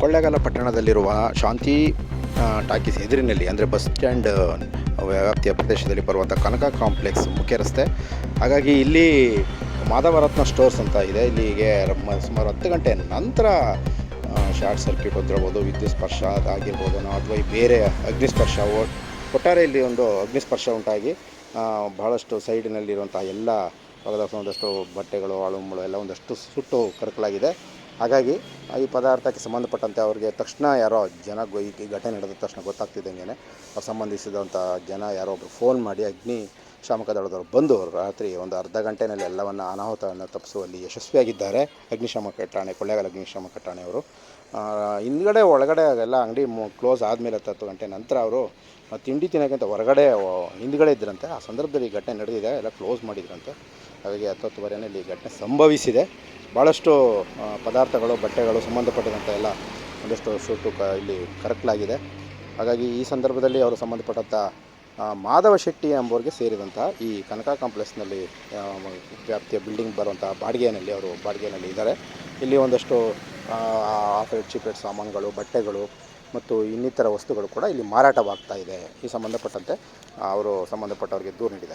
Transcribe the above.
ಕೊಳ್ಳೇಗಾಲ ಪಟ್ಟಣದಲ್ಲಿರುವ ಶಾಂತಿ talkies ಎದುರಿನಲ್ಲಿ, ಅಂದರೆ bus stand ವ್ಯಾಪ್ತಿಯ ಪ್ರದೇಶದಲ್ಲಿ ಬರುವಂಥ ಕನಕ ಕಾಂಪ್ಲೆಕ್ಸ್ ಮುಖ್ಯ ರಸ್ತೆ. ಹಾಗಾಗಿ ಇಲ್ಲಿ ಮಾಧವರತ್ನ ಸ್ಟೋರ್ಸ್ ಅಂತ ಇದೆ. ಇಲ್ಲಿಗೆ ಸುಮಾರು ಹತ್ತು ಗಂಟೆ ನಂತರ ಶಾರ್ಟ್ ಸರ್ಕ್ಯೂಟ್ ಹೊಂದಿರ್ಬೋದು ವಿದ್ಯುತ್ ಸ್ಪರ್ಶ ಅದಾಗಿರ್ಬೋದು ಅಥವಾ ಈ ಬೇರೆ ಅಗ್ನಿಸ್ಪರ್ಶ ಒಟ್ಟಾರೆ ಇಲ್ಲಿ ಒಂದು ಅಗ್ನಿಸ್ಪರ್ಶ ಉಂಟಾಗಿ ಬಹಳಷ್ಟು ಸೈಡಿನಲ್ಲಿರುವಂಥ ಎಲ್ಲ ಹೊಲದ ಒಂದಷ್ಟು ಬಟ್ಟೆಗಳು ಅಳುಮುಳು ಎಲ್ಲ ಒಂದಷ್ಟು ಸುಟ್ಟು ಕರಕಲಾಗಿದೆ. ಹಾಗಾಗಿ ಈ ಪದಾರ್ಥಕ್ಕೆ ಸಂಬಂಧಪಟ್ಟಂತೆ ಅವ್ರಿಗೆ ತಕ್ಷಣ ಯಾರೋ ಜನ ಈ ಘಟನೆ ನಡೆದ ತಕ್ಷಣ ಗೊತ್ತಾಗ್ತಿದ್ದಂಗೆ ಅವ್ರು ಸಂಬಂಧಿಸಿದಂಥ ಜನ ಯಾರೋ ಒಬ್ಬರು ಫೋನ್ ಮಾಡಿ, ಅಗ್ನಿ ಶಾಮಕ ದಳದವರು ಬಂದು ರಾತ್ರಿ ಒಂದು ಅರ್ಧ ಗಂಟೆನಲ್ಲಿ ಎಲ್ಲವನ್ನು ಅನಾಹುತವನ್ನು ತಪ್ಪಿಸುವಲ್ಲಿ ಯಶಸ್ವಿಯಾಗಿದ್ದಾರೆ. ಅಗ್ನಿಶಾಮಕ ಠಾಣೆ ಕೊಳ್ಳೇಗಾಲ ಅಗ್ನಿಶಾಮಕ ಠಾಣೆಯವರು ಹಿಂದ್ಗಡೆ, ಒಳಗಡೆ ಅದೆಲ್ಲ ಅಂಗಡಿ ಕ್ಲೋಸ್ ಆದಮೇಲೆ ಹತ್ತು ಹತ್ತು ಗಂಟೆ ನಂತರ ಅವರು ತಿಂಡಿ ತಿನ್ನೋಕ್ಕಿಂತ ಹೊರಗಡೆ ಹಿಂದ್ಗಡೆ ಇದ್ದರಂತೆ ಆ ಸಂದರ್ಭದಲ್ಲಿ ಈ ಘಟನೆ ನಡೆದಿದೆ, ಎಲ್ಲ ಕ್ಲೋಸ್ ಮಾಡಿದ್ರಂತೆ. ಹಾಗಾಗಿ ಹತ್ತು ಈ ಘಟನೆ ಸಂಭವಿಸಿದೆ. ಭಾಳಷ್ಟು ಪದಾರ್ಥಗಳು, ಬಟ್ಟೆಗಳು ಸಂಬಂಧಪಟ್ಟಂಥ ಎಲ್ಲ ಒಂದಷ್ಟು ಶೂಟು ಕ ಇಲ್ಲಿ ಕರಕಲಾಗಿದೆ. ಹಾಗಾಗಿ ಈ ಸಂದರ್ಭದಲ್ಲಿ ಅವರು ಸಂಬಂಧಪಟ್ಟಂಥ ಮಾಧವ ಶೆಟ್ಟಿ ಎಂಬುವರಿಗೆ ಸೇರಿದಂಥ ಈ ಕನಕ ಕಾಂಪ್ಲೆಕ್ಸ್ನಲ್ಲಿ ವ್ಯಾಪ್ತಿಯ ಬಿಲ್ಡಿಂಗ್ ಬರುವಂಥ ಬಾಡಿಗೆನಲ್ಲಿ ಅವರು ಬಾಡಿಗೆನಲ್ಲಿ ಇದ್ದಾರೆ. ಇಲ್ಲಿ ಒಂದಷ್ಟು ಆಫ್ರೇಟ್ ಚೀಪ್ರೇಟ್ ಚೀಪ್ ಸಾಮಾನುಗಳು, ಬಟ್ಟೆಗಳು ಮತ್ತು ಇನ್ನಿತರ ವಸ್ತುಗಳು ಕೂಡ ಇಲ್ಲಿ ಮಾರಾಟವಾಗ್ತಾ ಇದೆ. ಈ ಸಂಬಂಧಪಟ್ಟಂತೆ ಅವರು ಸಂಬಂಧಪಟ್ಟವರಿಗೆ ದೂರು ನೀಡಿದ್ದಾರೆ.